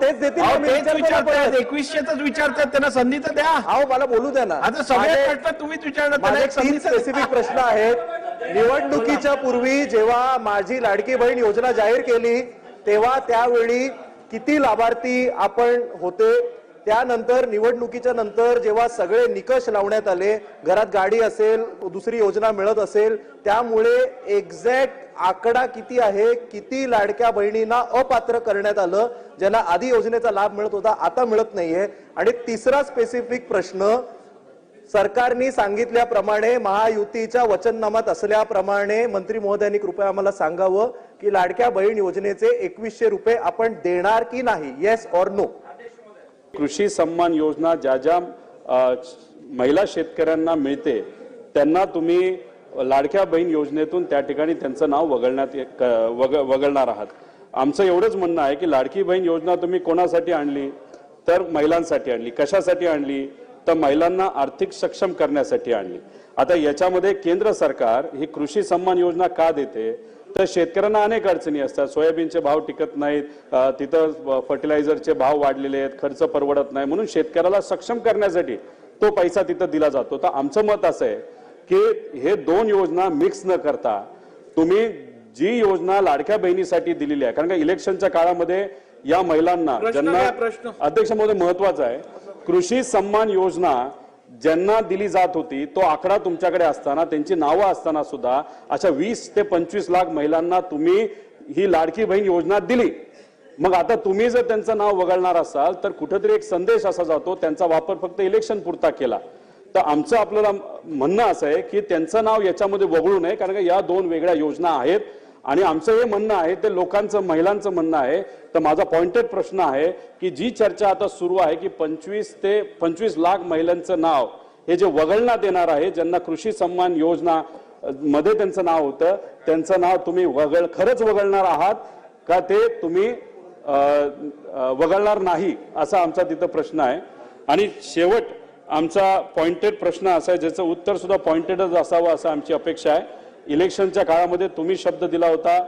तेच देतील. एकवीसशेच विचारतात त्यांना संधी तर द्या. अहो मला बोलू द्या ना. आता सगळे तुम्हीच विचारणार एक संधी. स्पेसिफिक प्रश्न आहेत. निवडणुकीच्या पूर्वी जेव्हा माझी लाडकी बहीण योजना जाहीर केली तेव्हा त्यावेळी किती लाभार्थी आपण होते? त्यानंतर निवडणुकीच्या नंतर जेव्हा सगळे निकष लावण्यात आले घरात गाडी असेल दुसरी योजना मिळत असेल त्यामुळे एक्झॅक्ट आकडा किती आहे किती लाडक्या बहिणींना अपात्र करण्यात आलं ज्यांना आधी योजनेचा लाभ मिळत होता आता मिळत नाहीये. आणि तिसरा स्पेसिफिक प्रश्न सरकारने सांगितल्याप्रमाणे महायुतीच्या वचननामात असल्याप्रमाणे मंत्री महोदयांनी कृपया आम्हाला सांगावं की लाडक्या बहीण योजनेचे एकवीसशे रुपये आपण देणार की नाही येस ऑर नो कृषी सन्मान योजना ज्या ज्या महिला शेतकऱ्यांना मिळते त्यांना तुम्ही लाडक्या बहीण योजनेतून त्या ठिकाणी त्यांचं नाव वगळण्यात वग वगळणार आहात. आमचं एवढंच म्हणणं आहे की लाडकी बहीण योजना तुम्ही कोणासाठी आणली? तर महिलांसाठी आणली. कशासाठी आणली? तर महिलांना आर्थिक सक्षम करण्यासाठी आणली. आता याच्यामध्ये केंद्र सरकार ही कृषी सन्मान योजना का देते? तर शेतकऱ्यांना अनेक अडचणी असतात. सोयाबीनचे भाव टिकत नाहीत. तिथं फर्टिलायझरचे भाव वाढलेले आहेत. खर्च परवडत नाही. म्हणून शेतकऱ्याला सक्षम करण्यासाठी तो पैसा तिथं दिला जातो. तर आमचं मत असं आहे की हे दोन योजना मिक्स न करता तुम्ही जी योजना लाडक्या बहिणीसाठी दिलेली आहे कारण का इलेक्शनच्या काळामध्ये या महिलांना ज्यांना? अध्यक्ष महोदय महत्त्वाचा आहे कृषी सन्मान योजना ज्यांना दिली जात होती तो आकडा तुमच्याकडे असताना त्यांची नावं असताना सुद्धा अशा वीस ते पंचवीस लाख महिलांना तुम्ही ही लाडकी बहीण योजना दिली मग आता तुम्ही जर त्यांचं नाव वगळणार असाल तर कुठेतरी एक संदेश असा जातो त्यांचा वापर फक्त इलेक्शन पुरता केला तर आमचं आपल्याला म्हणणं असं आहे की त्यांचं नाव याच्यामध्ये वगळू नये कारण का या दोन वेगळ्या योजना आहेत. आणि आमचं हे म्हणणं आहे ते लोकांचं महिलांचं म्हणणं आहे. तर माझा पॉइंटेड प्रश्न आहे की जी चर्चा आता सुरू आहे की पंचवीस ते पंचवीस लाख महिलांचं नाव हे जे वगळण्यात येणार आहे ज्यांना कृषी सन्मान योजना मध्ये त्यांचं नाव होतं त्यांचं नाव तुम्ही वगळ खरंच वगळणार आहात का ते तुम्ही वगळणार नाही असा आमचा तिथं प्रश्न आहे. आणि शेवट आमचा पॉइंटेड प्रश्न असा आहे ज्याचं उत्तर सुद्धा पॉइंटेडच असावं असं आमची अपेक्षा आहे. इलेक्शनच्या काळामध्ये तुम्ही शब्द दिला होता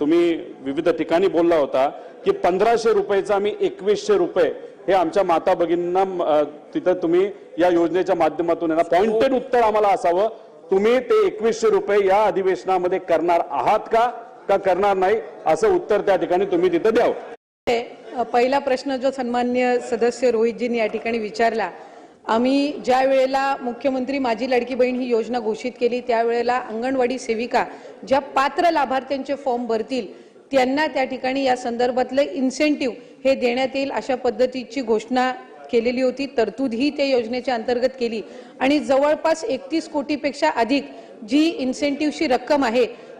तुम्ही विविध ठिकाणी बोलला होता की पंधराशे रुपयेचा आम्ही एकवीसशे रुपये हे आमच्या माता भगिनींना तिथं तुम्ही या योजनेच्या माध्यमातून यांना पॉइंटेड उत्तर आम्हाला असावं. तुम्ही ते एकवीसशे रुपये या अधिवेशनामध्ये करणार आहात का? का करणार नाही? असं उत्तर त्या ठिकाणी तुम्ही तिथं द्यावं. पहिला प्रश्न जो सन्मान्य सदस्य रोहितजींनी या ठिकाणी विचारला आम्ही ज्या वेळेला मुख्यमंत्री माझी लाडकी बहीण ही योजना घोषित केली त्यावेळेला अंगणवाडी सेविका ज्या पात्र लाभार्थ्यांचे फॉर्म भरतील त्यांना त्या ठिकाणी या संदर्भातलं इन्सेंटिव्ह हे देण्यात येईल अशा पद्धतीची घोषणा केलेली होती. तरतूद ही त्या योजनेच्या अंतर्गत केली. आणि जवळपास एकतीस कोटीपेक्षा अधिक जी इन्सेंटिव्हची रक्कम आहे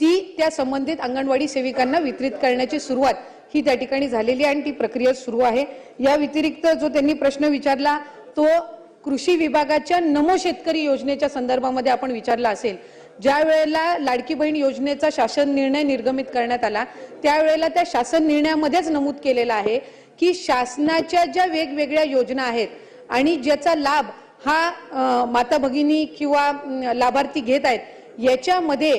ती त्या संबंधित अंगणवाडी सेविकांना वितरित करण्याची सुरुवात ही त्या ठिकाणी झालेली आहे आणि ती प्रक्रिया सुरू आहे. या व्यतिरिक्त जो त्यांनी प्रश्न विचारला तो कृषी विभागाच्या नमो शेतकरी योजनेच्या संदर्भामध्ये आपण विचारला असेल. ज्या वेळेला लाडकी बहीण योजनेचा शासन निर्णय निर्गमित करण्यात आला त्यावेळेला त्या शासन निर्णयामध्येच नमूद केलेलं आहे की शासनाच्या ज्या वेगवेगळ्या योजना आहेत आणि ज्याचा लाभ हा माता भगिनी किंवा लाभार्थी घेत आहेत याच्यामध्ये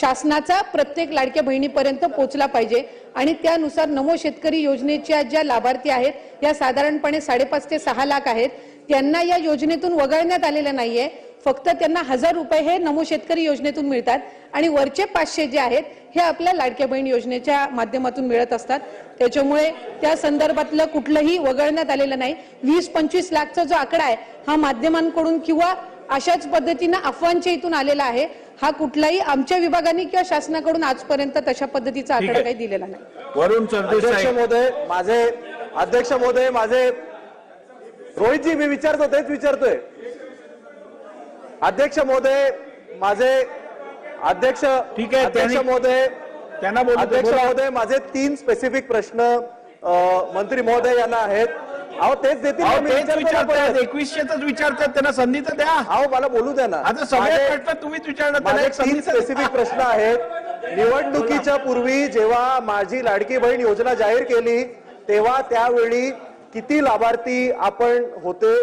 शासनाचा प्रत्येक लाडक्या बहिणीपर्यंत पोहोचला पाहिजे. आणि त्यानुसार नमो शेतकरी योजनेच्या ज्या लाभार्थी आहेत या साधारणपणे साडेपाच ते सहा लाख आहेत त्यांना या योजनेतून वगळण्यात आलेलं नाहीये. फक्त त्यांना हजार रुपये हे नमो शेतकरी योजनेतून मिळतात. आणि वरचे पाचशे जे आहेत हे आपल्या लाडक्या बहीण योजनेच्या माध्यमातून मिळत असतात. त्याच्यामुळे त्या संदर्भातलं कुठलंही वगळण्यात आलेलं नाही. वीस पंचवीस लाखचा जो आकडा आहे हा माध्यमांकडून किंवा अशाच पद्धतीनं अफवांच्या इथून आलेला आहे. हा कुठलाही आमच्या विभागाने किंवा शासनाकडून आजपर्यंत तशा पद्धतीचा आकडा आहे. काही दिलेला नाही. वरुण अध्यक्ष महोदय माझे अध्यक्ष महोदय माझे रोहितजी मी विचारतो तेच विचारतोय. अध्यक्ष महोदय माझे अध्यक्ष ठीक आहे, अध्यक्ष महोदय त्यांना अध्यक्ष. महोदय माझे तीन स्पेसिफिक प्रश्न मंत्री महोदय यांना आहेत. अहो तेच देतील. एकवीसशेच विचारतात त्यांना संधी तर द्या. अहो मला बोलू द्या ना. आता सगळे माझे- प्रश्न तुम्हीच विचारणार त्यांना एक संधी. स्पेसिफिक प्रश्न आहेत. निवडणुकीच्या पूर्वी जेव्हा माझी लाडकी बहीण योजना जाहीर केली तेव्हा त्यावेळी किती लाभार्थी आपण होते?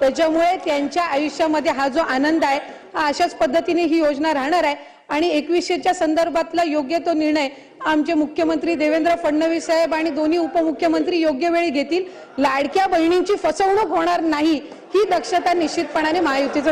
त्याच्यामुळे त्यांच्या आयुष्यामध्ये हा जो आनंद आहे हा अशाच पद्धतीने ही योजना राहणार आहे. आणि एकवीसशेच्या संदर्भातला योग्य तो निर्णय आमचे मुख्यमंत्री देवेंद्र फडणवीस साहेब आणि दोन्ही उपमुख्यमंत्री योग्य वेळी घेतील. लाडक्या बहिणींची फसवणूक होणार नाही ही दक्षता निश्चितपणाने महायुतीचं